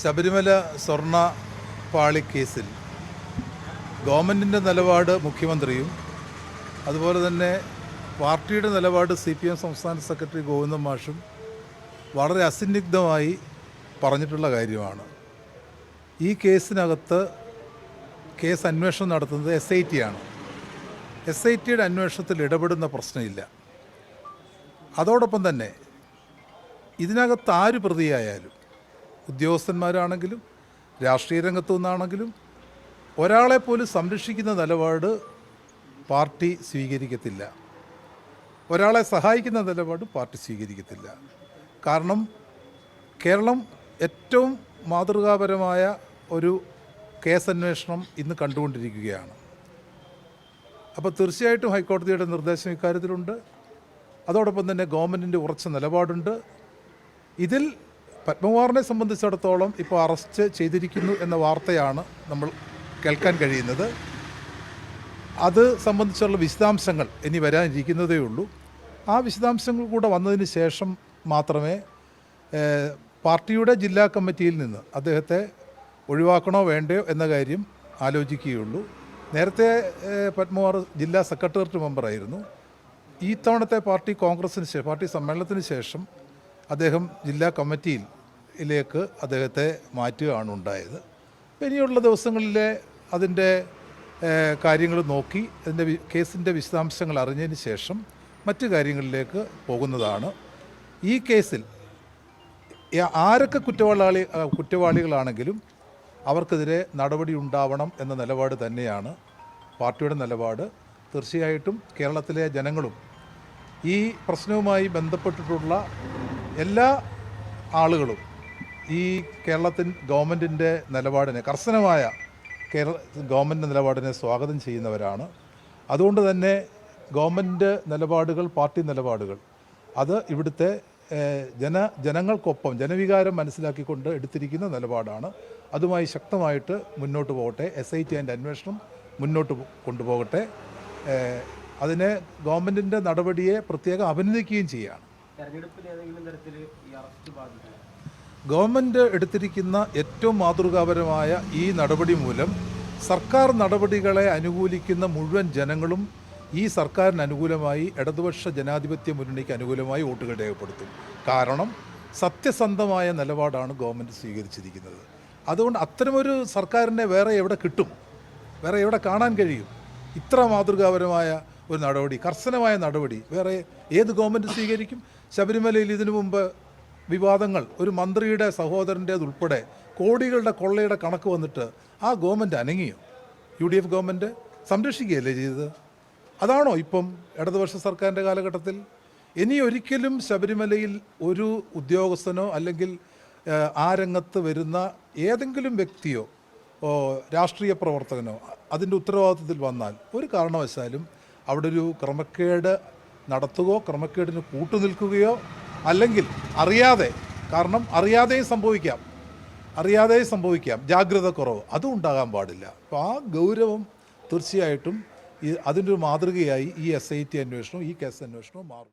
ശബരിമല സ്വർണ പാളി കേസിൽ ഗവൺമെന്റിന്റെ നിലപാട് മുഖ്യമന്ത്രിയും അതുപോലെ തന്നെ പാർട്ടിയുടെ നിലപാട് സി പി എം സംസ്ഥാന സെക്രട്ടറി ഗോവിന്ദൻ മാഷും വളരെ അസന്നിഗ്ധമായി പറഞ്ഞിട്ടുള്ള കാര്യമാണ്. ഈ കേസിനകത്ത് കേസ് അന്വേഷണം നടത്തുന്നത് എസ് ഐ ടി ആണ്. എസ് ഐ ടിയുടെ അന്വേഷണത്തിൽ ഇടപെടുന്ന പ്രശ്നമില്ല. അതോടൊപ്പം തന്നെ ഇതിനകത്ത് ആര് പ്രതിയായാലും ഉദ്യോഗസ്ഥന്മാരാണെങ്കിലും രാഷ്ട്രീയ രംഗത്തു നിന്നാണെങ്കിലും ഒരാളെ പോലും സംരക്ഷിക്കുന്ന നിലപാട് പാർട്ടി സ്വീകരിക്കത്തില്ല. ഒരാളെ സഹായിക്കുന്ന നിലപാട് പാർട്ടി സ്വീകരിക്കത്തില്ല. കാരണം കേരളം ഏറ്റവും മാതൃകാപരമായ ഒരു കേസന്വേഷണം ഇന്ന് കണ്ടുകൊണ്ടിരിക്കുകയാണ്. അപ്പോൾ തീർച്ചയായിട്ടും ഹൈക്കോടതിയുടെ നിർദ്ദേശം ഇക്കാര്യത്തിലുണ്ട്. അതോടൊപ്പം തന്നെ ഗവൺമെന്റിന്റെ ഉറച്ച നിലപാടുണ്ട്. ഇതിൽ പത്മകുമാറിനെ സംബന്ധിച്ചിടത്തോളം ഇപ്പോൾ അറസ്റ്റ് ചെയ്തിരിക്കുന്നു എന്ന വാർത്തയാണ് നമ്മൾ കേൾക്കാൻ കഴിയുന്നത്. അത് സംബന്ധിച്ചുള്ള വിശദാംശങ്ങൾ ഇനി വരാനിരിക്കുന്നതേ ഉള്ളൂ. ആ വിശദാംശങ്ങൾ കൂടെ വന്നതിന് ശേഷം മാത്രമേ പാർട്ടിയുടെ ജില്ലാ കമ്മിറ്റിയിൽ നിന്ന് അദ്ദേഹത്തെ ഒഴിവാക്കണോ വേണ്ടയോ എന്ന കാര്യം ആലോചിക്കുകയുള്ളൂ. നേരത്തെ പത്മകുമാർ ജില്ലാ സെക്രട്ടേറിയറ്റ് മെമ്പറായിരുന്നു ഈ തവണത്തെ പാർട്ടി കോൺഗ്രസിന് ശേഷം പാർട്ടി സമ്മേളനത്തിന് ശേഷം അദ്ദേഹം ജില്ലാ കമ്മിറ്റിയിലേക്ക് അദ്ദേഹത്തെ മാറ്റുകയാണ് ഉണ്ടായത്. ഇനിയുള്ള ദിവസങ്ങളിലെ അതിന്റെ കാര്യങ്ങൾ നോക്കി അതിന്റെ കേസിന്റെ വിശദാംശങ്ങൾ അറിഞ്ഞതിന് ശേഷം മറ്റു കാര്യങ്ങളിലേക്ക് പോകുന്നതാണ്. ഈ കേസിൽ ആരൊക്കെ കുറ്റവാളി കുറ്റവാളികളാണെങ്കിലും അവർക്കെതിരെ നടപടി ഉണ്ടാവണം എന്ന നിലപാട് തന്നെയാണ് പാർട്ടിയുടെ നിലപാട്. തീർച്ചയായിട്ടും കേരളത്തിലെ ജനങ്ങളും ഈ പ്രശ്നവുമായി ബന്ധപ്പെട്ടിട്ടുള്ള എല്ലാ ആളുകളും ഈ കേരളത്തിൻ ഗവൺമെന്റിന്റെ നിലപാടിനെ കർശനമായ കേരള ഗവൺമെന്റ് നിലപാടിനെ സ്വാഗതം ചെയ്യുന്നവരാണ്. അതുകൊണ്ട് തന്നെ ഗവൺമെന്റ് നിലപാടുകൾ പാർട്ടി നിലപാടുകൾ അത് ഇവിടുത്തെ ജന ജനങ്ങൾക്കൊപ്പം ജനവികാരം മനസ്സിലാക്കിക്കൊണ്ട് എടുത്തിരിക്കുന്ന നിലപാടാണ്. അതുമായി ശക്തമായിട്ട് മുന്നോട്ട് പോകട്ടെ. എസ് ഐ ടി അതിന്റെ അന്വേഷണം മുന്നോട്ട് കൊണ്ടുപോകട്ടെ. അതിനെ ഗവൺമെന്റിന്റെ നടപടിയെ പ്രത്യേകം അഭിനന്ദിക്കുകയും ചെയ്യുകയാണ് തെരഞ്ഞെടുപ്പിൽ ഏതെങ്കിലും തരത്തിൽ ഈ അറസ്റ്റ് ബാധിക്കും. ഗവൺമെന്റ് എടുത്തിരിക്കുന്ന ഏറ്റവും മാതൃകാപരമായ ഈ നടപടി മൂലം സർക്കാർ നടപടികളെ അനുകൂലിക്കുന്ന മുഴുവൻ ജനങ്ങളും ഈ സർക്കാരിന് അനുകൂലമായി ഇടതുപക്ഷ ജനാധിപത്യ മുന്നണിക്ക് അനുകൂലമായി വോട്ടുകൾ രേഖപ്പെടുത്തും. കാരണം സത്യസന്ധമായ നിലപാടാണ് ഗവൺമെന്റ് സ്വീകരിച്ചിരിക്കുന്നത്. അതുകൊണ്ട് അത്തരമൊരു സർക്കാരിനെ വേറെ എവിടെ കിട്ടും? വേറെ എവിടെ കാണാൻ കഴിയും? ഇത്ര മാതൃകാപരമായ ഒരു നടപടി കർശനമായ നടപടി വേറെ ഏത് ഗവൺമെന്റ് സ്വീകരിക്കും? ശബരിമലയിൽ ഇതിനു മുമ്പ് വിവാദങ്ങൾ. ഒരു മന്ത്രിയുടെ സഹോദരന്റേതുൾപ്പെടെ കോടികളുടെ കൊള്ളയുടെ കണക്ക് വന്നിട്ട് ആ ഗവൺമെന്റ് അനങ്ങിയോ? യു ഡി എഫ് ഗവൺമെന്റ് സംരക്ഷിക്കുകയല്ലേ ചെയ്തത്? അതാണോ ഇപ്പം ഇടതുപക്ഷ സർക്കാരിന്റെ കാലഘട്ടത്തിൽ? ഇനി ഒരിക്കലും ശബരിമലയിൽ ഒരു ഉദ്യോഗസ്ഥനോ അല്ലെങ്കിൽ ആ രംഗത്ത് വരുന്ന ഏതെങ്കിലും വ്യക്തിയോ രാഷ്ട്രീയ പ്രവർത്തകനോ അതിന്റെ ഉത്തരവാദിത്വത്തിൽ വന്നാൽ ഒരു കാരണവശാലും അവിടെ ഒരു ക്രമക്കേട് നടത്തുകയോ ക്രമക്കേടിന് കൂട്ടുനിൽക്കുകയോ അല്ലെങ്കിൽ അറിയാതെ കാരണം അറിയാതെയും സംഭവിക്കാം. അറിയാതെ സംഭവിക്കാം. ജാഗ്രത കുറവ്. അതും ഉണ്ടാകാൻ പാടില്ല. അപ്പോൾ ആ ഗൗരവം തീർച്ചയായിട്ടും ഈ അതിന്റെ ഒരു മാതൃകയായി ഈ എസ് ഐ ടി അന്വേഷണവും ഈ കേസ് അന്വേഷണവും മാറും.